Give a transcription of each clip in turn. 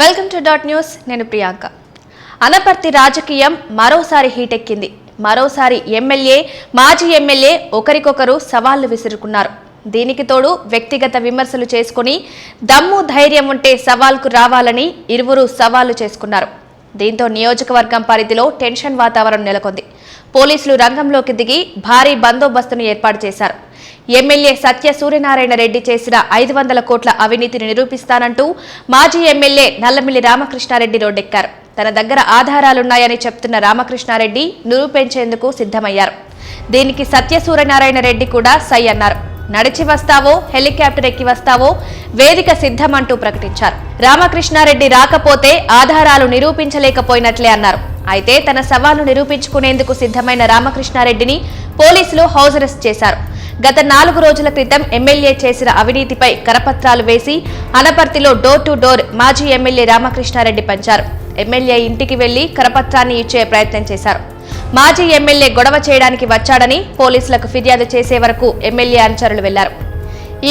Welcome to dot news నేను ప్రియాంక. అనపర్తి రాజకీయం మరోసారి హీటెక్కింది. మరోసారి ఎమ్మెల్యే మాజీ ఎమ్మెల్యే ఒకరికొకరు సవాళ్ళు విసురుకున్నారు. దీనికి తోడు వ్యక్తిగత విమర్శలు చేసుకుని దమ్ము ధైర్యం ఉంటే సవాల్కు రావాలని ఇరువురు సవాళ్ళు చేసుకున్నారు. దీంతో నియోజకవర్గం పరిధిలో టెన్షన్ వాతావరణం నెలకొంది. పోలీసులు రంగంలోకి దిగి భారీ బందోబస్తును ఏర్పాటు చేశారు. ఎమ్మెల్యే సత్య సూర్యనారాయణ రెడ్డి చేసిన ఐదు వందల కోట్ల అవినీతిని నిరూపిస్తానంటూ మాజీ ఎమ్మెల్యే నల్లమిల్లి రామకృష్ణారెడ్డి రోడ్డెక్కారు. తన దగ్గర ఆధారాలున్నాయని చెప్తున్న రామకృష్ణారెడ్డి నిరూపించేందుకు సిద్ధమయ్యారు. దీనికి సత్య సూర్యనారాయణ రెడ్డి కూడా సై అన్నారు. నడిచి వస్తావో హెలికాప్టర్ ఎక్కి వస్తావో వేదిక సిద్ధమంటూ ప్రకటించారు. రామకృష్ణారెడ్డి రాకపోతే ఆధారాలు నిరూపించలేకపోయినట్లే అన్నారు. అయితే తన సవాలు నిరూపించుకునేందుకు సిద్ధమైన రామకృష్ణారెడ్డిని పోలీసులు హౌస్ అరెస్ట్ చేశారు. గత నాలుగు రోజుల క్రితం ఎమ్మెల్యే చేసిన అవినీతిపై కరపత్రాలు వేసి అనపర్తిలో డోర్ టు డోర్ మాజీ ఎమ్మెల్యే రామకృష్ణారెడ్డి పంచారు. ఎమ్మెల్యే ఇంటికి వెళ్ళి కరపత్రాన్ని ఇచ్చే ప్రయత్నం చేశారు. మాజీ ఎమ్మెల్యే గొడవ చేయడానికి వచ్చాడని పోలీసులకు ఫిర్యాదు చేసే వరకు ఎమ్మెల్యే అనుచరులు వెళ్ళారు.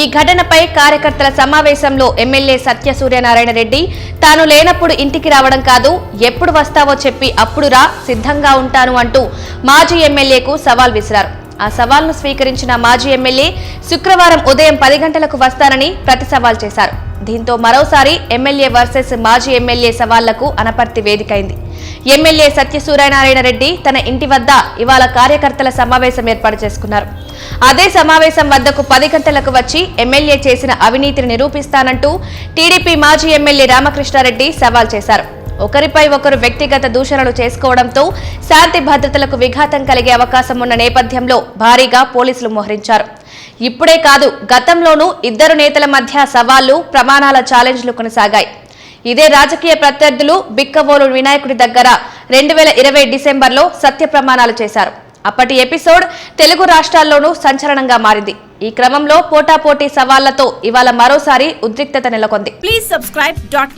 ఈ ఘటనపై కార్యకర్తల సమావేశంలో ఎమ్మెల్యే సత్య సూర్యనారాయణ రెడ్డి తాను లేనప్పుడు ఇంటికి రావడం కాదు ఎప్పుడు వస్తావో చెప్పి అప్పుడు రా సిద్ధంగా ఉంటాను అంటూ మాజీ ఎమ్మెల్యేకు సవాల్ విసిరారు. ఆ సవాల్ను స్వీకరించిన మాజీ ఎమ్మెల్యే శుక్రవారం ఉదయం పది గంటలకు వస్తానని ప్రతి సవాల్ చేశారు. దీంతో మరోసారి ఎమ్మెల్యే వర్సెస్ మాజీ ఎమ్మెల్యే సవాళ్ళకు అనపర్తి వేదికైంది. ఎమ్మెల్యే సత్యసూర్యనారాయణ రెడ్డి తన ఇంటి వద్ద ఇవాళ కార్యకర్తల సమావేశం ఏర్పాటు చేసుకున్నారు. అదే సమావేశం వద్దకు పది గంటలకు వచ్చి ఎమ్మెల్యే చేసిన అవినీతిని నిరూపిస్తానంటూ టీడీపీ మాజీ ఎమ్మెల్యే రామకృష్ణారెడ్డి సవాల్ చేశారు. ఒకరిపై ఒకరు వ్యక్తిగత దూషణలు చేసుకోవడంతో శాంతి భద్రతలకు విఘాతం కలిగే అవకాశం ఉన్న నేపథ్యంలో భారీగా పోలీసులు మోహరించారు. ఇప్పుడే కాదు గతంలోనూ ఇద్దరు నేతల మధ్య సవాళ్ళు ప్రమాణాల ఛాలెంజ్లు కొనసాగాయి. ఇదే రాజకీయ ప్రత్యర్థులు బిక్కవోలు వినాయకుడి దగ్గర రెండు వేల ఇరవై డిసెంబర్లో సత్య ప్రమాణాలు చేశారు. అప్పటి ఎపిసోడ్ తెలుగు రాష్ట్రాల్లోనూ సంచలనంగా మారింది. ఈ క్రమంలో పోటాపోటీ సవాళ్ళతో ఇవాళ మరోసారి ఉద్రిక్తత నెలకొంది. Please subscribe dot.